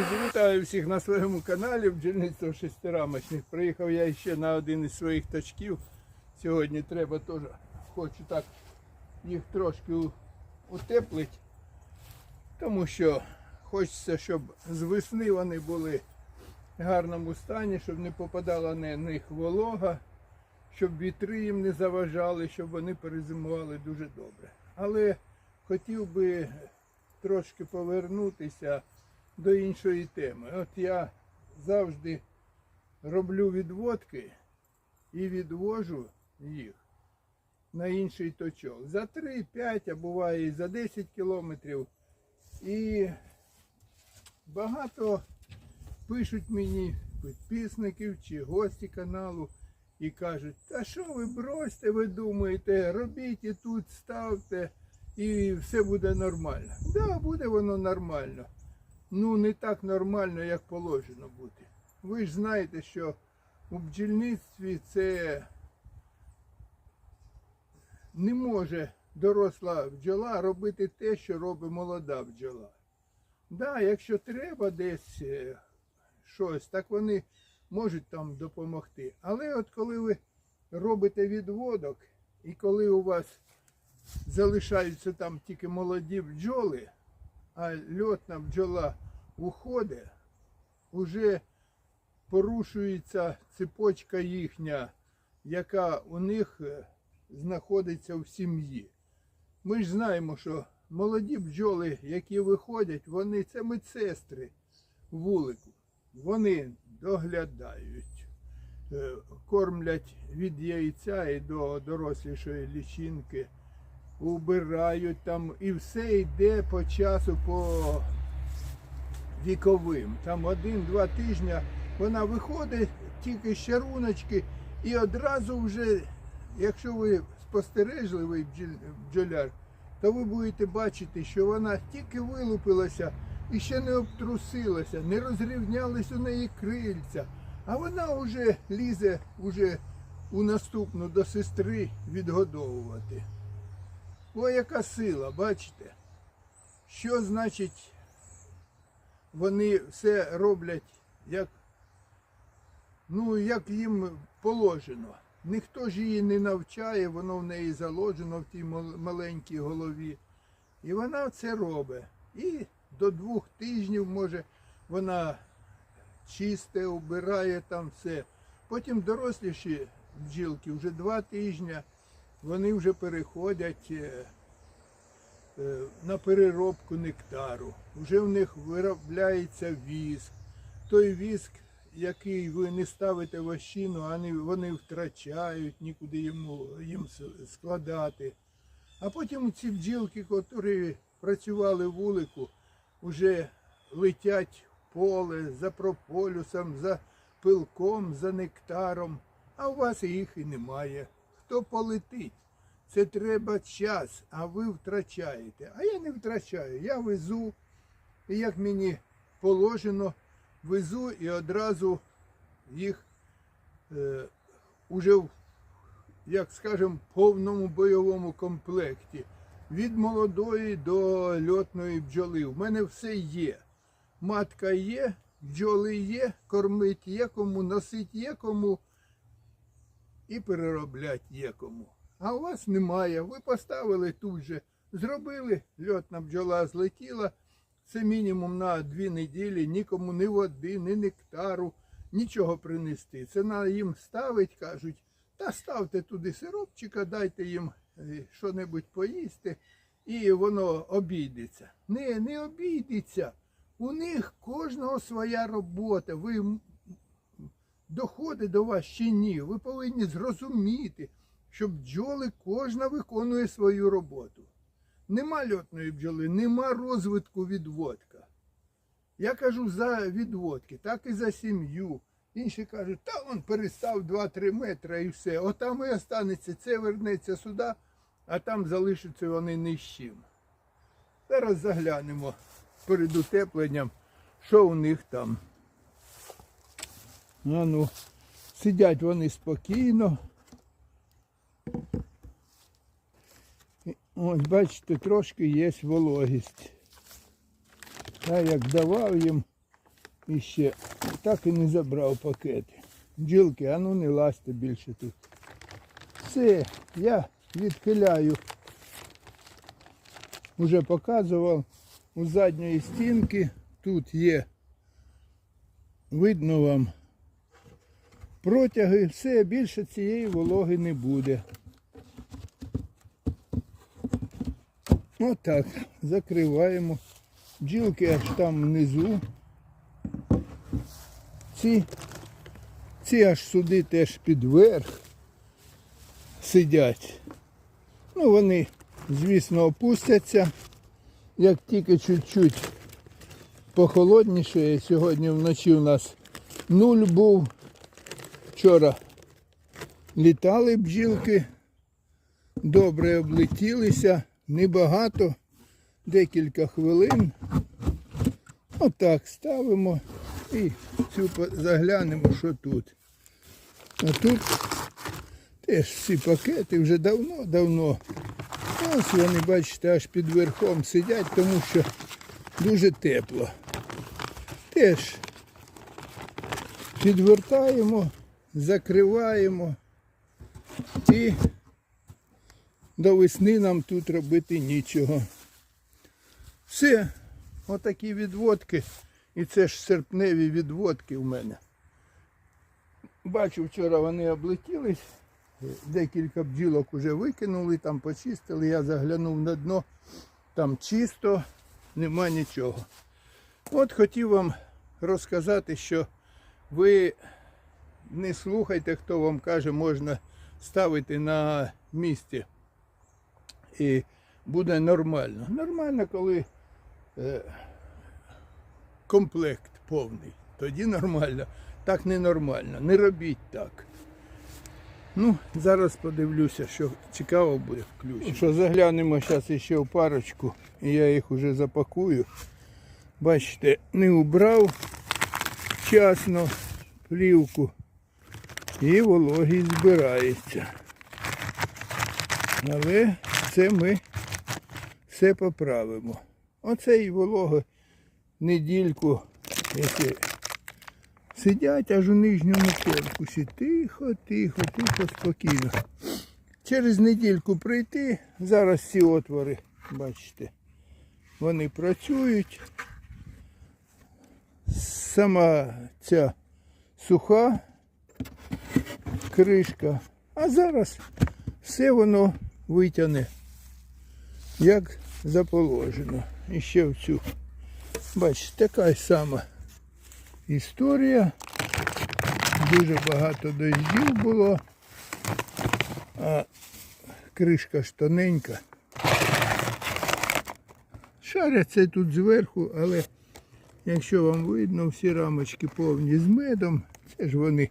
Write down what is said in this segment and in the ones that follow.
Друзі, вітаю всіх на своєму каналі бджільництво шестирамочних. Приїхав я ще на один із своїх точків. Сьогодні треба теж, хочу так їх трошки утеплити, тому що хочеться, щоб з весни вони були в гарному стані, щоб не попадала на них волога, щоб вітри їм не заважали, щоб вони перезимували дуже добре. Але хотів би трошки повернутися до іншої теми. От я завжди роблю відводки і відвожу їх на інший точок. За 3-5, а буває і за 10 кілометрів. І багато пишуть мені підписників чи гості каналу і кажуть, та що ви бросьте, ви думаєте, робіть і тут ставте, і все буде нормально. Так, да, буде воно нормально. Ну, не так нормально, як положено бути. Ви ж знаєте, що у бджільництві це не може доросла бджола робити те, що робить молода бджола. Да, якщо треба десь е, щось, так вони можуть там допомогти. Але от коли ви робите відводок, і коли у вас залишаються там тільки молоді бджоли, а льотна бджола уходить, уже порушується цепочка їхня, яка у них е, знаходиться в сім'ї. Ми ж знаємо, що молоді бджоли, які виходять, вони це медсестри вулику. Вони доглядають, е, кормлять від яйця і до дорослішої лічинки, убирають там і все йде по часу, по віковим. Там один-два тижні вона виходить, тільки з чаруночки, і одразу вже, якщо ви спостережливий бджоляр, то ви будете бачити, що вона тільки вилупилася і ще не обтрусилася, не розрівнялись у неї крильця, а вона вже лізе уже у наступну до сестри відгодовувати. О, яка сила, бачите? Що значить вони все роблять як, ну, як їм положено. Ніхто ж її не навчає, воно в неї заложено в тій маленькій голові. І вона це робить. І до двох тижнів може вона чисте, убирає там все. Потім доросліші бджілки вже два тижні, вони вже переходять е, е, на переробку нектару. Вже в них виробляється віск. Той віск, який ви не ставите в ощину, вони, втрачають, нікуди йому, їм складати. А потім ці бджілки, які працювали в вулику, вже летять в поле за прополюсом, за пилком, за нектаром, а у вас їх і немає. Хто полетить? Це треба час, а ви втрачаєте. А я не втрачаю. Я везу, і як мені положено, везу і одразу їх е, уже в, як скажемо, повному бойовому комплекті. Від молодої до льотної бджоли. У мене все є. Матка є, бджоли є, кормить є кому, носить є кому і перероблять є. А у вас немає. Ви поставили тут же, зробили, льотна бджола злетіла. Це мінімум на дві неділі, нікому ні води, ні нектару, нічого принести. Це на їм ставить, кажуть, та ставте туди сиропчика, дайте їм е, що-небудь поїсти, і воно обійдеться. Не, не обійдеться. У них кожного своя робота. Ви доходить до вас чи ні. Ви повинні зрозуміти, що бджоли кожна виконує свою роботу. Нема льотної бджоли, нема розвитку відводка. Я кажу за відводки, так і за сім'ю. Інші кажуть, та он перестав 2-3 метри і все. Отам і останеться, це вернеться сюди, а там залишаться вони ні з чим. Зараз заглянемо перед утепленням, що у них там. Ну, ну, сидять вони спокійно. Ось бачите, трошки є вологість. Я як давав їм І ще так і не забрав пакети. Бджілки, а ну не лазьте більше тут. Все, я відхиляю. Уже показував у задньої стінки. Тут є, видно вам протяги, все, більше цієї вологи не буде. Отак, закриваємо. Бджілки аж там внизу. Ці, ці аж сюди теж під верх сидять. Ну, вони, звісно, опустяться. Як тільки чуть-чуть похолодніше, сьогодні вночі у нас нуль був. Вчора літали бджілки, добре облетілися, небагато, декілька хвилин. Отак ставимо і цю заглянемо, що тут. А тут теж всі пакети вже давно-давно. Ось вони, бачите, аж під верхом сидять, тому що дуже тепло. Теж підвертаємо, закриваємо і до весни нам тут робити нічого. Все, отакі відводки. І це ж серпневі відводки в мене. Бачу, вчора вони облетілись. Декілька бджілок вже викинули, там почистили. Я заглянув на дно, там чисто, нема нічого. От хотів вам розказати, що ви не слухайте, хто вам каже, можна ставити на місці. І буде нормально. Нормально, коли е, комплект повний. Тоді нормально. Так ненормально. Не робіть так. Ну, зараз подивлюся, що цікаво буде включити. Що заглянемо зараз ще в парочку, і я їх вже запакую. Бачите, не убрав вчасно плівку і вологість збирається. Але це ми все поправимо. Оце і волого недільку, якщо сидять аж у нижньому корпусі. Тихо, тихо, тихо, спокійно. Через недільку прийти, зараз ці отвори, бачите, вони працюють. Сама ця суха кришка, а зараз все воно витягне, як заположено. І ще в цю. Бачите, така сама історія. Дуже багато дощів було, а кришка ж тоненька. Шаряться тут зверху, але якщо вам видно, всі рамочки повні з медом, це ж вони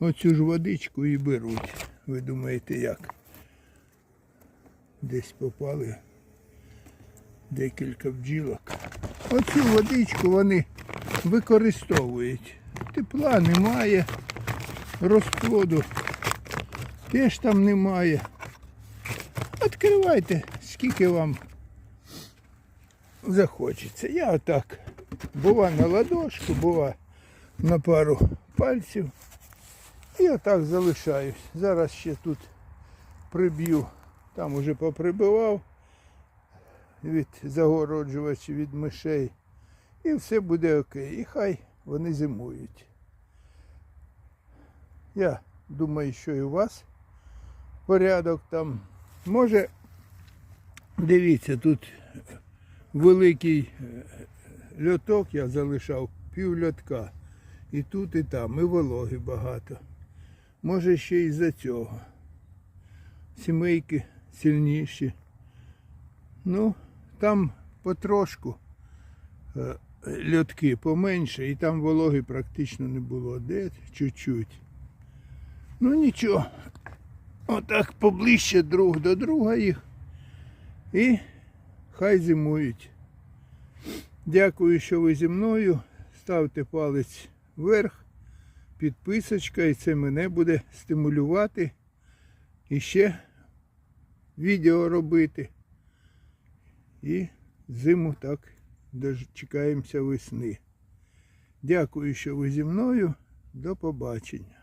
оцю ж водичку і беруть. Ви думаєте як? Десь попали декілька бджілок. Оцю водичку вони використовують. Тепла немає, розплоду теж там немає. Відкривайте, скільки вам захочеться. Я отак, бува на ладошку, бува на пару пальців. І отак залишаюсь. Зараз ще тут приб'ю, там уже поприбивав від загороджувачів від мишей. І все буде окей. І хай вони зимують. Я думаю, що і у вас порядок там. Може, дивіться, тут великий е, льоток я залишав, пів льотка. І тут, і там, і вологи багато. Може ще й за цього. Сімейки сильніші. Ну, там потрошку е, льотки поменше, і там вологи практично не було. Де чуть-чуть. Ну нічого. Отак поближче друг до друга їх. І хай зимують. Дякую, що ви зі мною. Ставте палець вверх, підписочка, і це мене буде стимулювати і ще відео робити. І зиму так дочекаємося весни. Дякую, що ви зі мною. До побачення.